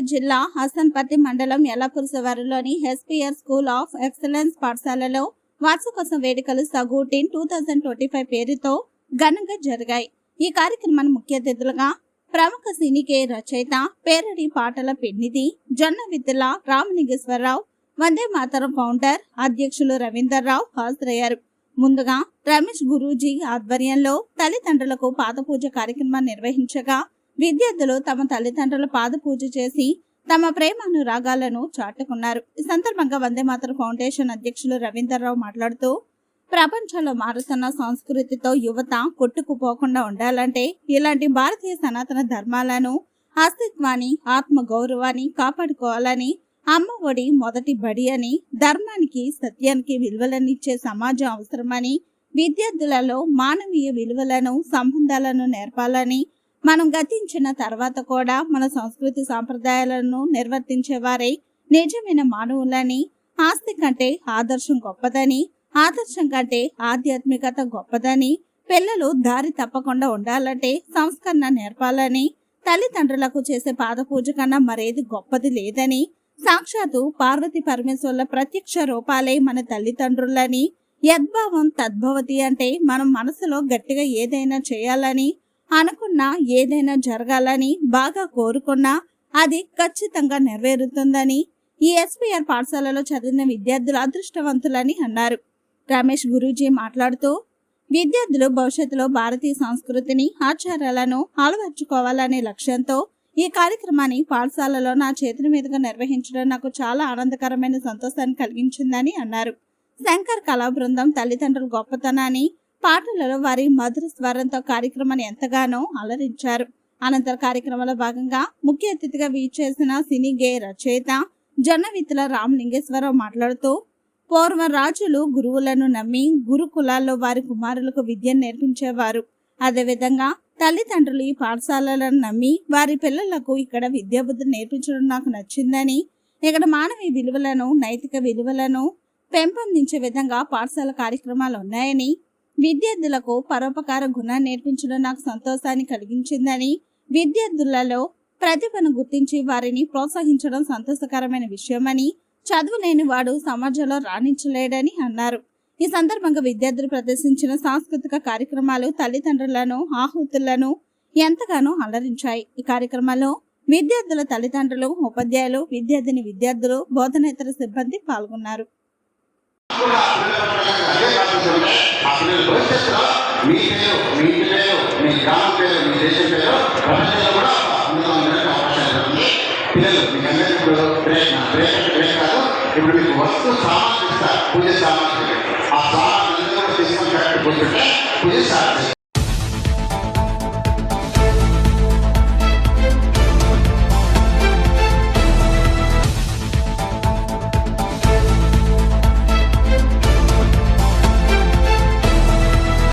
జిల్లా హసన్పతి మండలం యల్లపురసవారిలోని ఎస్పీఆర్ స్కూల్ ఆఫ్ ఎక్సలెన్స్ పాఠశాలలో వార్షికోత్సవ వేడుకలు సగూటీన్ టూ థౌజండ్ ట్వంటీ ఫైవ్ పేరుతో ఘనంగా జరిగాయి. ఈ కార్యక్రమాన్ని ముఖ్య అతిథులుగా ప్రముఖ సినీకే రచయిత పేరడి పాటల పెన్నిధి జొన్న విత్తుల రామలింగేశ్వరరావు వందే మాతరం ఫౌండర్ అధ్యక్షులు రవీందర్ రావు హాజరయ్యారు. ముందుగా రమేష్ గురూజీ ఆధ్వర్యంలో తల్లిదండ్రులకు పాదపూజ కార్యక్రమాన్ని నిర్వహించగా విద్యార్థులు తమ తల్లిదండ్రుల పాద పూజ చేసి తమ ప్రేమను రాగాలను చాటుకున్నారు. ఈ సందర్భంగా వందే మాతర ఫౌండేషన్ అధ్యక్షులు రవీందర్రావు మాట్లాడుతూ ప్రపంచంలో మారుతున్న సంస్కృతితో యువత కొట్టుకుపోకుండా ఉండాలంటే ఇలాంటి భారతీయ సనాతన ధర్మాలను అస్తిత్వాన్ని ఆత్మ గౌరవాన్ని కాపాడుకోవాలని అమ్మ ఒడి మొదటి బడి అని ధర్మానికి సత్యానికి విలువలనిచ్చే సమాజం అవసరమని విద్యార్థులలో మానవీయ విలువలను సంబంధాలను నేర్పాలని మనం గతించిన తర్వాత కూడా మన సంస్కృతి సాంప్రదాయాలను నిర్వర్తించేవారై నిజమైన మానవులని ఆస్తి కంటే ఆదర్శం గొప్పదని ఆదర్శం కంటే ఆధ్యాత్మికత గొప్పదని పిల్లలు దారి తప్పకుండా ఉండాలంటే సంస్కరణ నేర్పాలని తల్లిదండ్రులకు చేసే పాదపూజ కన్నా మరేది గొప్పది లేదని సాక్షాత్తు పార్వతి పరమేశ్వర్ల ప్రత్యక్ష రూపాలే మన తల్లిదండ్రులని యద్భావం తద్భవతి అంటే మనం మనసులో గట్టిగా ఏదైనా చేయాలని అనుకున్నా ఏదైనా జరగాలని బాగా కోరుకున్నా అది ఖచ్చితంగా నెరవేరుతుందని ఈ ఎస్పీఆర్ పాఠశాలలో చదివిన విద్యార్థులు అదృష్టవంతులని అన్నారు. రమేష్ గురూజీ మాట్లాడుతూ విద్యార్థులు భవిష్యత్తులో భారతీయ సంస్కృతిని ఆచారాలను అలవర్చుకోవాలనే లక్ష్యంతో ఈ కార్యక్రమాన్ని పాఠశాలలో నా చేతుల మీదుగా నిర్వహించడం నాకు చాలా ఆనందకరమైన సంతోషాన్ని కలిగించిందని అన్నారు. శంకర్ కళా బృందం తల్లిదండ్రుల గొప్పతనాన్ని పాటలలో వారి మధుర స్వరంతో కార్యక్రమాన్ని ఎంతగానో అలరించారు. అనంతర కార్యక్రమంలో భాగంగా ముఖ్య అతిథిగా వీచేసిన సినీ గే రచయిత జొన్నవిత్తుల రామలింగేశ్వరరావు మాట్లాడుతూ పూర్వ రాజులు గురువులను నమ్మి గురుకులాల్లో వారి కుమారులకు విద్యను నేర్పించేవారు. అదేవిధంగా తల్లిదండ్రులు ఈ పాఠశాలలను నమ్మి వారి పిల్లలకు ఇక్కడ విద్యాబుద్ధి నేర్పించడం నాకు నచ్చిందని ఇక్కడ మానవీయ విలువలను నైతిక విలువలను పెంపొందించే విధంగా పాఠశాల కార్యక్రమాలు ఉన్నాయని విద్యార్థులకు పరోపకార గుణాన్ని నేర్పించడం నాకు సంతోషాన్ని కలిగించిందని విద్యార్థులలో ప్రతిభను గుర్తించి వారిని ప్రోత్సహించడం సంతోషకరమైన విషయమని చదువు లేని వాడు సమాజంలో రాణించలేడని అన్నారు. ఈ సందర్భంగా విద్యార్థులు ప్రదర్శించిన సాంస్కృతిక కార్యక్రమాలు తల్లిదండ్రులను ఆహుతులను ఎంతగానో అలరించాయి. ఈ కార్యక్రమంలో విద్యార్థుల తల్లిదండ్రులు ఉపాధ్యాయులు విద్యార్థిని విద్యార్థులు బోధనేతర సిబ్బంది పాల్గొన్నారు. కూడా అదే ఆ పిల్లల భవిష్యత్తులో మీ పేరు మీ పేరు మీ గ్రామం పేరు మీ దేశం పేరు ప్రపంచంలో కూడా అందులో ఉండడానికి అవకాశం ఉంది పిల్లలు మీకు అందరికీ ఇప్పుడు బ్రేక్ బ్రేక్ అంటే బ్రేక్ కాదు ఇప్పుడు మీకు వస్తు సామాన్లు ఇస్తారు. పూజ సామాన్లు. ఆ సామాన్లు కూడా తీసుకొని కరెక్ట్ కూర్చుంటే పూజ స్టార్ట్